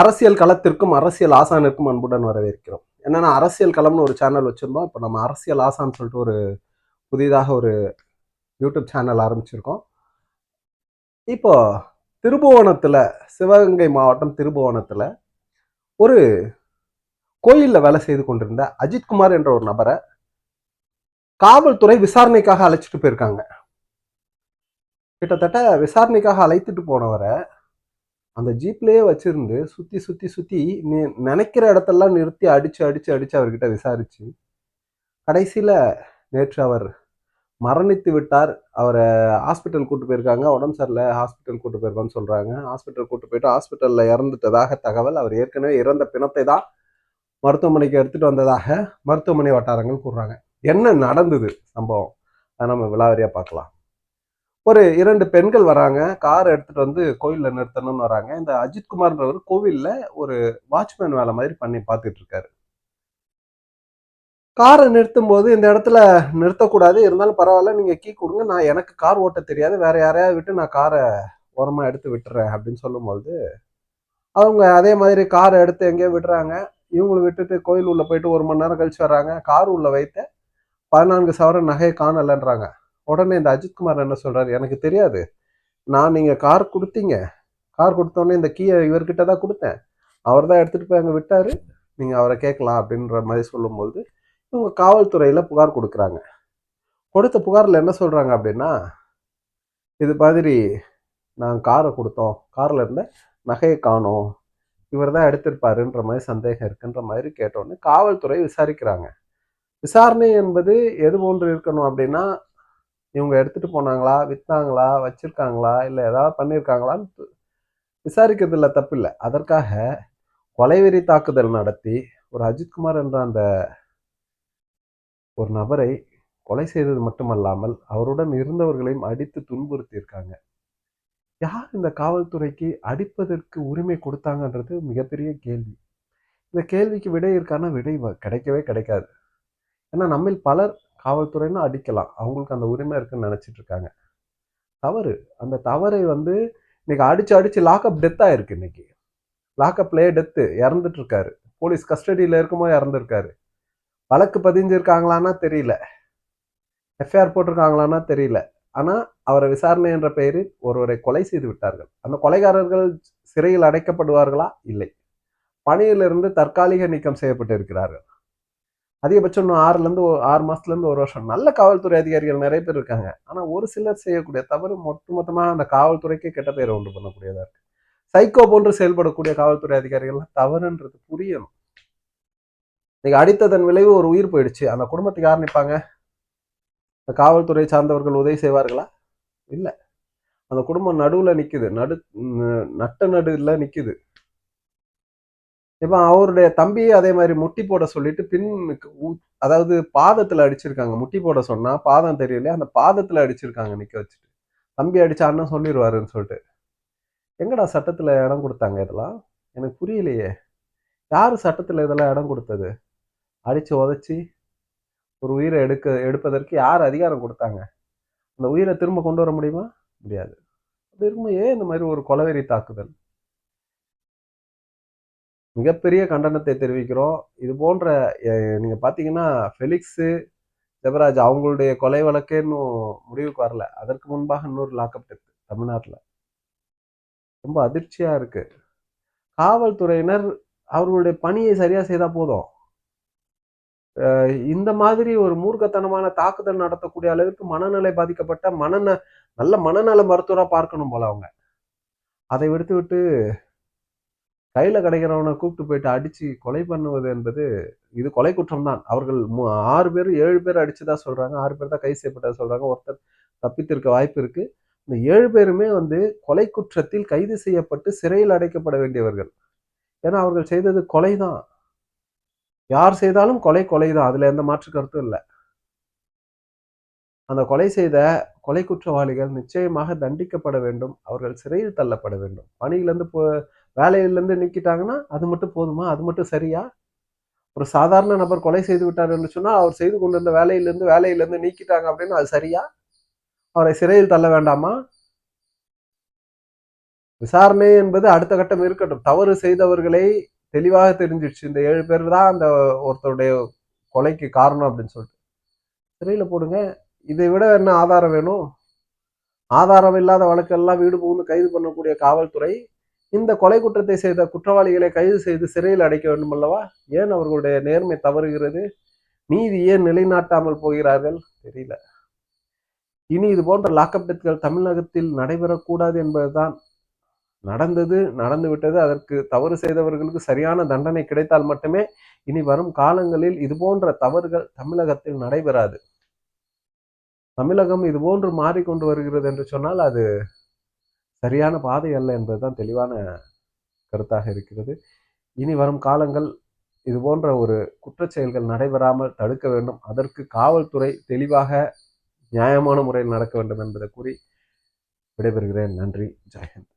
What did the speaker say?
அரசியல் களத்திற்கும் அரசியல் ஆசானிற்கும் அன்புடன் வரவேற்கிறோம். என்னன்னா அரசியல் களம்னு ஒரு சேனல் வச்சுருந்தோம். இப்போ நம்ம அரசியல் ஆசான்னு சொல்லிட்டு ஒரு புதிதாக ஒரு யூடியூப் சேனல் ஆரம்பிச்சிருக்கோம். இப்போ திருபுவனத்தில் சிவகங்கை மாவட்டம் திருபுவனத்தில் ஒரு கோயிலில் வேலை செய்து கொண்டிருந்த அஜித்குமார் என்ற ஒரு நபரை காவல்துறை விசாரணைக்காக அழைச்சிட்டு போயிருக்காங்க. கிட்டத்தட்ட விசாரணைக்காக அழைத்துட்டு போனவரை அந்த ஜீப்லேயே வச்சிருந்து சுற்றி சுற்றி சுற்றி நீ நினைக்கிற இடத்தெல்லாம் நிறுத்தி அடித்து அடித்து அடித்து அவர்கிட்ட விசாரிச்சு. கடைசியில் நேற்று அவர் மரணித்து விட்டார். அவரை ஹாஸ்பிட்டல் கூட்டு போயிருக்காங்க. உடம்பு சரியில்லை ஹாஸ்பிட்டல் கூட்டு போயிருக்கோன்னு சொல்கிறாங்க ஹாஸ்பிட்டல் கூட்டு போயிட்டு ஹாஸ்பிட்டலில் இறந்துட்டதாக தகவல். அவர் ஏற்கனவே இறந்த பிணத்தை தான் மருத்துவமனைக்கு எடுத்துகிட்டு வந்ததாக மருத்துவமனை வட்டாரங்கள் கூறுறாங்க. என்ன நடந்தது சம்பவம்? அதை நம்ம விழாவரியாக பார்க்கலாம். ஒரு இரண்டு பெண்கள் வராங்க. கார் எடுத்துட்டு வந்து கோயிலில் நிறுத்தணும்னு வராங்க. இந்த அஜித்குமார்ன்றவர் கோவிலில் ஒரு வாட்ச்மேன் வேலை மாதிரி பண்ணி பார்த்துட்டு இருக்காரு. காரை நிறுத்தும் போது இந்த இடத்துல நிறுத்தக்கூடாது. இருந்தாலும் பரவாயில்ல நீங்க கீ கொடுங்க. நான் எனக்கு கார் ஓட்ட தெரியாது. வேற யாரையாவது விட்டு நான் காரை ஓரமா எடுத்து விட்டுறேன் அப்படின்னு சொல்லும்போது அவங்க அதே மாதிரி காரை எடுத்து எங்கேயோ விடுறாங்க. இவங்களை விட்டுட்டு கோயில் உள்ள போயிட்டு ஒரு மணி நேரம் கழிச்சு வர்றாங்க. கார் உள்ள வைத்த பதினான்கு சவரன் நகையை காணலைன்றாங்க. உடனே இந்த அஜித்குமார் என்ன சொல்கிறார் எனக்கு தெரியாது. நான் நீங்கள் கார் கொடுத்தீங்க. கார் கொடுத்தோடனே இந்த கீயை இவர்கிட்ட தான் கொடுத்தேன். அவர் தான் எடுத்துகிட்டு போய் அங்கே விட்டார். நீங்கள் அவரை கேட்கலாம் அப்படின்ற மாதிரி சொல்லும்போது இவங்க காவல்துறையில் புகார் கொடுக்குறாங்க. கொடுத்த புகாரில் என்ன சொல்கிறாங்க அப்படின்னா இது மாதிரி நாங்கள் காரை கொடுத்தோம். காரில் இருந்த நகையை காணோம். இவர் தான் எடுத்திருப்பாருன்ற மாதிரி சந்தேகம் இருக்குன்ற மாதிரி கேட்டோன்னே காவல்துறை விசாரிக்கிறாங்க. விசாரணை என்பது எது போன்று இருக்கணும் அப்படின்னா இவங்க எடுத்துட்டு போனாங்களா விற்றாங்களா வச்சுருக்காங்களா இல்லை ஏதாவது பண்ணியிருக்காங்களான்னு விசாரிக்கிறதுல தப்பு இல்லை அதற்காக கொலைவெறி தாக்குதல் நடத்தி ஒரு அஜித்குமார் என்ற அந்த ஒரு நபரை கொலை செய்தது மட்டுமல்லாமல் அவருடன் இருந்தவர்களையும் அடித்து துன்புறுத்தியிருக்காங்க. யார் இந்த காவல்துறைக்கு அடிப்பதற்கு உரிமை கொடுத்தாங்கன்றது மிகப்பெரிய கேள்வி. இந்த கேள்விக்கு விடை இருக்கான? விடை கிடைக்கவே கிடைக்காது. ஏன்னா நம்மில் பலர் காவல்துறைன்னு அடிக்கலாம். அவங்களுக்கு அந்த உரிமை இருக்குன்னு நினச்சிட்டு இருக்காங்க. தவறு. அந்த தவறை வந்து இன்னைக்கு அடிச்சு அடிச்சு லாக்அப் டெத் ஆயிருக்கு இன்னைக்கு. லாக்அப்லேயே டெத்து இறந்துட்டு இருக்காரு. போலீஸ் கஸ்டடியில் இருக்கும்போது இறந்துருக்காரு. வழக்கு பதிஞ்சிருக்காங்களான்னா தெரியல. எஃப்ஐஆர் போட்டிருக்காங்களான்னா தெரியல. ஆனால் அவரை விசாரணை என்ற பெயரில் ஒருவரை கொலை செய்து விட்டார்கள். அந்த கொலைகாரர்கள் சிறையில் அடைக்கப்படுவார்களா? இல்லை. பணியிலிருந்து தற்காலிக நீக்கம் செய்யப்பட்டு இருக்கிறார்கள் அதிகபட்சம் இன்னும் ஆறுல இருந்து ஆறு மாசத்துல இருந்து ஒரு வருஷம். நல்ல காவல்துறை அதிகாரிகள் நிறைய பேர் இருக்காங்க. ஆனால் ஒரு சிலர் செய்யக்கூடிய தவறு ஒட்டுமொத்தமா அந்த காவல்துறைக்கே கெட்ட பேரை உண்டு பண்ணக்கூடியதா இருக்கு. சைக்கோ போன்று செயல்படக்கூடிய காவல்துறை அதிகாரிகள்லாம் தவறுன்றது புரியணும். இன்னைக்கு அடித்ததன் விளைவு ஒரு உயிர் போயிடுச்சு. அந்த குடும்பத்துக்கு யார் நிற்பாங்க இந்த காவல்துறை சார்ந்தவர்கள் உதவி செய்வார்களா? இல்லை. அந்த குடும்பம் நடுவுல நிக்குது. நடு நட்ட நடுவில் நிக்குது. இப்போ அவருடைய தம்பியை அதே மாதிரி முட்டி போட சொல்லிட்டு பின் அதாவது பாதத்தில் அடிச்சிருக்காங்க. முட்டி போட சொன்னால் பாதம் தெரியலையே? அந்த பாதத்தில் அடிச்சிருக்காங்க நிற்க வச்சுட்டு. தம்பி அடிச்சா அண்ணன் சொல்லிடுவாருன்னு சொல்லிட்டு. எங்கடா சட்டத்தில் இடம் கொடுத்தாங்க இதெல்லாம்? எனக்கு புரியலையே. யார் சட்டத்தில் இதெல்லாம் இடம் கொடுத்தது? அடித்து உதச்சி ஒரு உயிரை எடுக்க எடுப்பதற்கு யார் அதிகாரம் கொடுத்தாங்க? அந்த உயிரை திரும்ப கொண்டு வர முடியுமா? முடியாது. அப்படி இருக்கும்போது ஏன் இந்த மாதிரி ஒரு கொலவெறி தாக்குதல்? மிகப்பெரிய கண்டனத்தை தெரிவிக்கிறோம். இது போன்ற நீங்கள் பார்த்தீங்கன்னா ஃபெலிக்ஸு ஜெபராஜ் அவங்களுடைய கொலை வழக்கே இன்னும் முடிவுக்கு வரல. அதற்கு முன்பாக இன்னொரு லாக்அப் இருக்கு தமிழ்நாட்டில். ரொம்ப அதிர்ச்சியாக இருக்கு. காவல்துறையினர் அவர்களுடைய பணியை சரியாக செய்தால் போதும். இந்த மாதிரி ஒரு மூர்க்கத்தனமான தாக்குதல் நடத்தக்கூடிய அளவுக்கு மனநிலை பாதிக்கப்பட்ட மனந நல்ல மனநல மருத்துவராக பார்க்கணும் போல அவங்க. அதை விடுத்து விட்டு கையில கிடைக்கிறவனை கூப்பிட்டு போயிட்டு அடிச்சு கொலை பண்ணுவது என்பது இது கொலை குற்றம் தான் அவர்கள் ஆறு பேர் ஏழு பேர் அடிச்சுதான் சொல்றாங்க. ஆறு பேர் தான் கைது செய்யப்பட்டதா சொல்றாங்க. ஒருத்தர் தப்பித்திருக்க வாய்ப்பு இருக்கு. இந்த ஏழு பேருமே வந்து கொலை குற்றத்தில் கைது செய்யப்பட்டு சிறையில் அடைக்கப்பட வேண்டியவர்கள். ஏன்னா அவர்கள் செய்தது கொலை தான் யார் செய்தாலும் கொலை கொலை தான் அதுல எந்த மாற்று கருத்தும் இல்லை. அந்த கொலை செய்த கொலை குற்றவாளிகள் நிச்சயமாக தண்டிக்கப்பட வேண்டும். அவர்கள் சிறையில் தள்ளப்பட வேண்டும். பணியிலிருந்து போ வேலையிலேருந்து நீக்கிட்டாங்கன்னா அது மட்டும் போதுமா? அது மட்டும் சரியா? ஒரு சாதாரண நபர் கொலை செய்து விட்டார் என்று அவர் செய்து கொண்டிருந்த வேலையிலேருந்து வேலையிலேருந்து நீக்கிட்டாங்க அப்படின்னு அது சரியா? அவரை சிறையில் தள்ள வேண்டாமா? விசாரணை என்பது அடுத்த கட்டம் இருக்கட்டும். தவறு செய்தவர்களை தெளிவாக தெரிஞ்சிடுச்சு. இந்த ஏழு பேர் தான் அந்த ஒருத்தருடைய கொலைக்கு காரணம் அப்படின்னு சொல்லிட்டு. சிறையில் போடுங்க. இதை விட என்ன ஆதாரம் வேணும்? ஆதாரம் இல்லாத வழக்கெல்லாம் வீடு புகுந்து கைது பண்ணக்கூடிய காவல்துறை இந்த கொலை குற்றத்தை செய்த குற்றவாளிகளை கைது செய்து சிறையில் அடைக்க வேண்டும் அல்லவா ஏன் அவர்களுடைய நேர்மை தவறுகிறது? நீதி ஏன் நிலைநாட்டாமல் போகிறார்கள்? தெரியல. இனி இது போன்ற லாக்அப் டெத்கள் தமிழகத்தில் நடைபெறக்கூடாது என்பதுதான் நடந்தது நடந்து விட்டது. அதற்கு தவறு செய்தவர்களுக்கு சரியான தண்டனை கிடைத்தால் மட்டுமே இனி வரும் காலங்களில் இது போன்ற தவறுகள் தமிழகத்தில் நடைபெறாது. தமிழகம் இது போன்று மாறிக்கொண்டு வருகிறது என்று சொன்னால் அது சரியான பாதை அல்ல என்பதுதான் தெளிவான கருத்தாக இருக்கிறது. இனி வரும் காலங்கள் இது போன்ற ஒரு குற்றச்செயல்கள் நடைபெறாமல் தடுக்க வேண்டும். அதற்கு காவல்துறை தெளிவாக நியாயமான முறையில் நடக்க வேண்டும் என்பதை கூறி விடைபெறுகிறேன். நன்றி. ஜெயஹிந்த்.